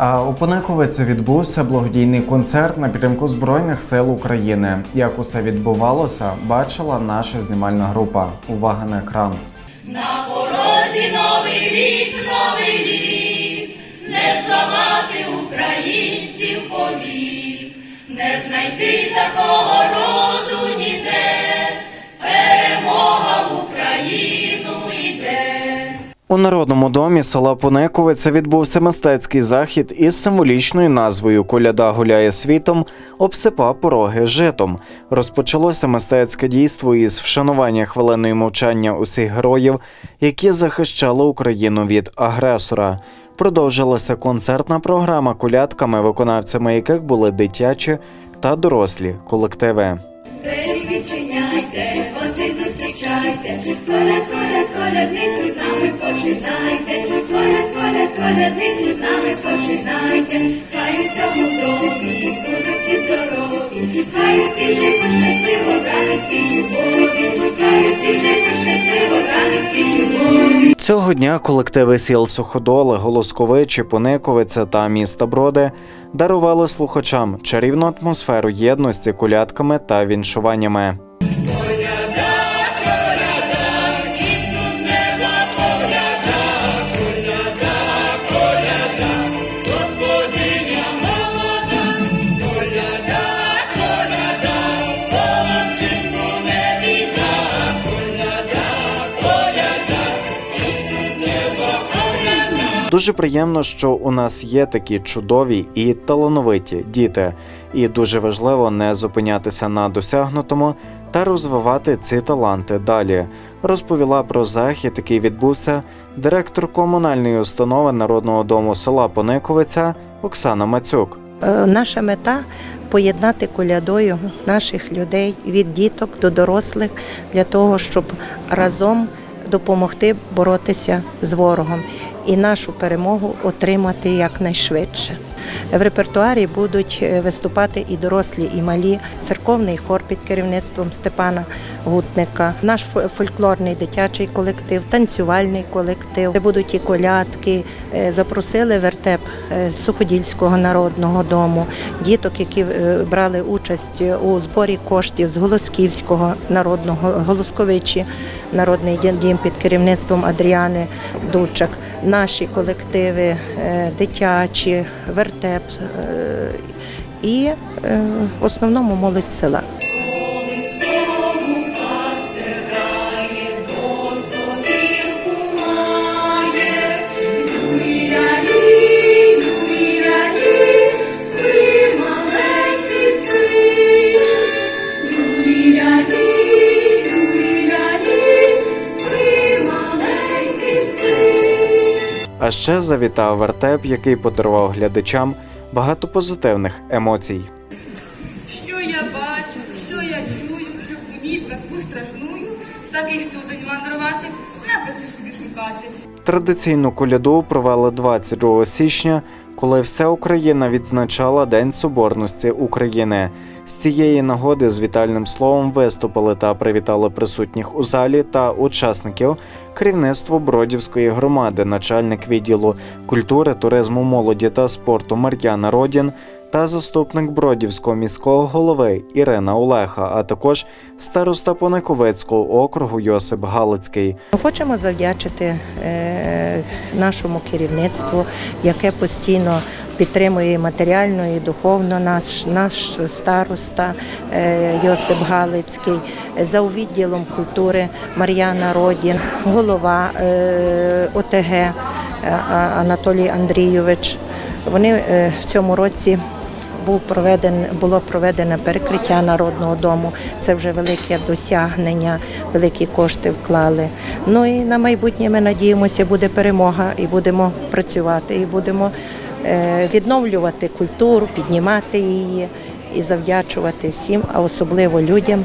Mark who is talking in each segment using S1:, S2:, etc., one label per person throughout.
S1: А у Понековиці відбувся благодійний концерт на підтримку Збройних сил України. Як усе відбувалося, бачила наша знімальна група. Увага на екран.
S2: На порозі новий рік, новий рік, не зламати українців повік, не знайти такого роду
S1: У народному домі села Понековиця відбувся мистецький захід із символічною назвою Коляда гуляє світом, обсипа пороги житом. Розпочалося мистецьке дійство із вшанування хвилиною мовчання усіх героїв, які захищали Україну від агресора. Продовжилася концертна програма колядками, виконавцями яких були дитячі та дорослі колективи.
S2: Відчиняйте, зустрічайте, коляд, коляд, колядницю з нами починайте, коляд, коляд, колядницю з нами починайте, хай у цьому домі будуть всі здорові.
S1: Цього дня колективи сіл Суходоли, Голосковичі, Пониковиця та міста Броди дарували слухачам чарівну атмосферу єдності колядками та віншуваннями. Дуже приємно, що у нас є такі чудові і талановиті діти, і дуже важливо не зупинятися на досягнутому та розвивати ці таланти далі. Розповіла про захід, який відбувся директор комунальної установи народного дому села Пониковиця Оксана Мацюк.
S3: Е, Наша мета поєднати колядою наших людей від діток до дорослих для того, щоб разом допомогти боротися з ворогом і нашу перемогу отримати якнайшвидше. В репертуарі будуть е, виступати і дорослі, і малі, церковний хор під керівництвом Степана Гутника, наш фольклорний дитячий колектив, танцювальний колектив. Будуть і колядки. Е, Запросили вертеп е, Суходільського народного дому, діток, які брали участь у зборі коштів з Голосківського народного Голосковичі, народний дім під керівництвом Адріани Дучак. Наші колективи е, дитячі, вертеп е, і е, в основному молодь села.
S1: А ще завітав вертеп, який подарував глядачам багато позитивних емоцій.
S4: Що я бачу, що я чую, щоб у ніч таку страшную, в такий студень мандрувати, напрости собі шукати.
S1: Традиційну коляду провели 22 січня, коли вся Україна відзначала День Соборності України. З цієї нагоди з вітальним словом виступили та привітали присутніх у залі та учасників керівництво Бродівської громади, начальник відділу культури, туризму, молоді та спорту Мар'яна Родін та заступник Бродівського міського голови Ірина Олеха, а також староста Пониковицького округу Йосип Галицький.
S3: Ми Хочемо завдячити е, нашому керівництву, яке постійно підтримує матеріально і духовно наш, наш староста е, Йосип Галицький, за відділом культури Мар'яна Родін, голова е, ОТГ е, Анатолій Андрійович. Вони в цьому році був проведен, було проведене перекриття народного дому. Це вже велике досягнення, великі кошти вклали. Ну і на майбутнє ми надіємося, буде перемога, і будемо працювати, і будемо відновлювати культуру, піднімати її і завдячувати всім, а особливо людям,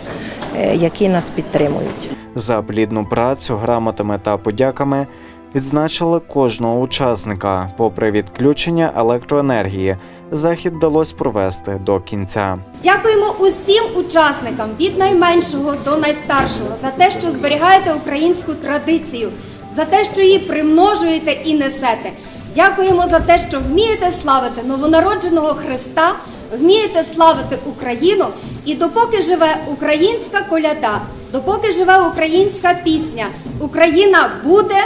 S3: е, які нас підтримують.
S1: За плідну працю, грамотами та подяками відзначили кожного учасника. Попри відключення електроенергії, захід вдалося провести до кінця.
S5: Дякуємо усім учасникам від найменшого до найстаршого за те, що зберігаєте українську традицію, за те, що її примножуєте і несете. Дякуємо за те, що вмієте славити новонародженого Христа, вмієте славити Україну. І допоки живе українська коляда, допоки живе українська пісня, Україна буде,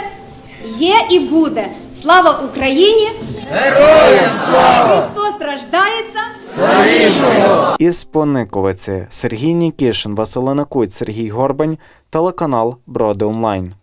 S5: є і буде. Слава Україні! Героям слава! Христос рождається!
S1: Із Пониковиці Сергій Нікішин, Василина Куть, Сергій Горбань, телеканал Броди Онлайн.